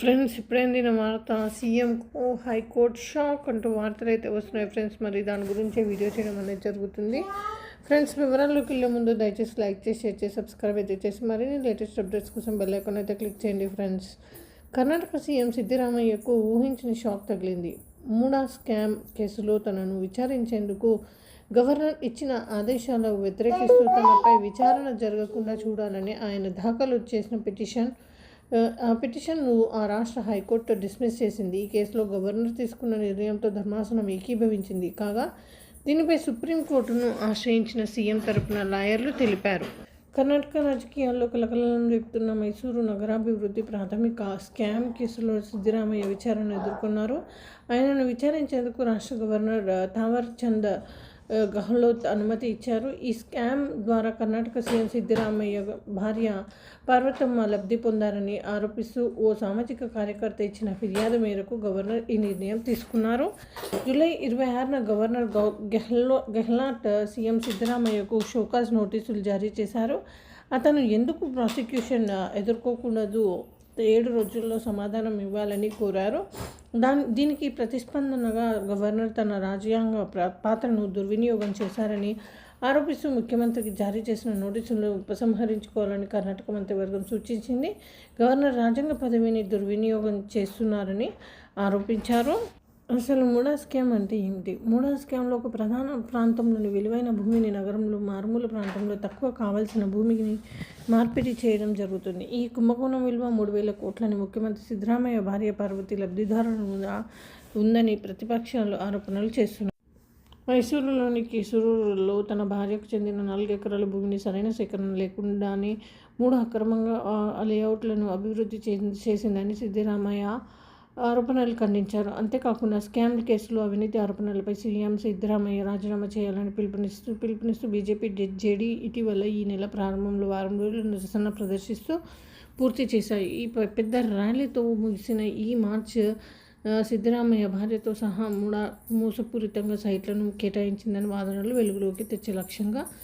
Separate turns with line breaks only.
Friends ఇప్పుడైందిన వార్త? సీఎంకు high court shock అంటూ వార్తలు అయితే వస్తున్నాయి ఫ్రెండ్స్. మరి దాని గురించే వీడియో చేయడం అనేది జరుగుతుంది. ఫ్రెండ్స్ వివరాల్లోకి వెళ్ళే ముందు దయచేసి లైక్ చేసి షేర్ చేసి సబ్స్క్రైబ్ అయితే చేసి మరిన్ని లేటెస్ట్ అప్డేట్స్ కోసం బెల్ ఐకాన్ అయితే క్లిక్ చేయండి ఫ్రెండ్స్. కర్ణాటక సీఎం సిద్ధిరామయ్యకు ఊహించిన షాక్ తగిలింది. మూడా స్కామ్ కేసులో తనను విచారించేందుకు గవర్నర్ ఇచ్చిన ఆదేశాలకు వ్యతిరేకిస్తూ తనపై విచారణ జరగకుండా చూడాలని ఆయన దాఖలు చేసిన పిటిషన్ ఆ, పిటిషన్ను ఆ రాష్ట్ర హైకోర్టు డిస్మిస్ చేసింది. ఈ కేసులో గవర్నర్ తీసుకున్న నిర్ణయంతో ధర్మాసనం ఏకీభవించింది. కాగా దీనిపై సుప్రీంకోర్టును ఆశ్రయించిన సీఎం తరపున లాయర్లు తెలిపారు. కర్ణాటక రాజకీయాల్లో కలకలం రేపుతున్న మైసూరు నగరాభివృద్ధి ప్రాథమిక స్కామ్ కేసులో సిద్ధిరామయ్య విచారణ ఎదుర్కొన్నారు. ఆయనను విచారించేందుకు రాష్ట్ర గవర్నర్ తావర్ థావర్ చంద్ గహ్లోత్ అనుమతి ఇచ్చారు. ఈ స్కామ్ ద్వారా కర్ణాటక సీఎం సిద్ధరామయ్య భార్య పార్వతమ్మ లబ్ధి పొందారని ఆరోపిస్తూ ఓ సామాజిక కార్యకర్త ఇచ్చిన ఫిర్యాదు మేరకు గవర్నర్ ఈ నిర్ణయం తీసుకున్నారు. జూలై ఇరవై ఆరున గవర్నర్ గౌ గెహ్లో గెహ్లాట్ సీఎం సిద్ధరామయ్యకు షోకాజ్ నోటీసులు జారీ చేశారు. అతను ఎందుకు ప్రాసిక్యూషన్ ఎదుర్కోకూడదు? ఏడు రోజుల్లో సమాధానం ఇవ్వాలని కోరారు. దాని దీనికి ప్రతిస్పందనగా గవర్నర్ తన రాజ్యాంగ పాత్రను దుర్వినియోగం చేశారని ఆరోపిస్తూ ముఖ్యమంత్రికి జారీ చేసిన నోటీసులను ఉపసంహరించుకోవాలని కర్ణాటక మంత్రివర్గం సూచించింది. గవర్నర్ రాజ్యాంగ పదవిని దుర్వినియోగం చేస్తున్నారని ఆరోపించారు. అసలు మూడా స్కామ్ అంటే ఏమిటి మూడా స్కామ్లో ఒక ప్రధాన ప్రాంతంలోని విలువైన భూమిని నగరంలో మారుమూల ప్రాంతంలో తక్కువ కావాల్సిన భూమిని మార్పిడి చేయడం జరుగుతుంది. ఈ కుంభకోణం విలువ మూడు వేల కోట్లని ముఖ్యమంత్రి సిద్ధరామయ్య భార్య పార్వతి లబ్ధిదారులుగా ఉందని ప్రతిపక్షాలు ఆరోపణలు చేస్తున్నారు మైసూరులోని కిసూరులో తన భార్యకు చెందిన నాలుగు ఎకరాల భూమిని సరైన సేకరణ లేకుండానే మూడు అక్రమంగా లేఅవుట్లను అభివృద్ధి చే- చేసిందని సిద్దిరామయ్య ఆరోపణలు ఖండించారు. అంతేకాకుండా స్కామ్ల కేసులో అవినీతి ఆరోపణలపై సీఎం సిద్ధరామయ్య రాజీనామా చేయాలని పిలుపునిస్తూ పిలుపునిస్తూ బీజేపీ జేడీ ఇటీవల ఈ నెల ప్రారంభంలో వారం రోజులు నిరసన ప్రదర్శిస్తూ పూర్తి చేశాయి. ఈ పెద్ద ర్యాలీతో ముగిసిన ఈ మార్చ్ సిద్ధరామయ్య భార్యతో సహా మూడ మోసపూరితంగా సైట్లను కేటాయించిందని వాదనలు వెలుగులోకి తెచ్చే లక్ష్యంగా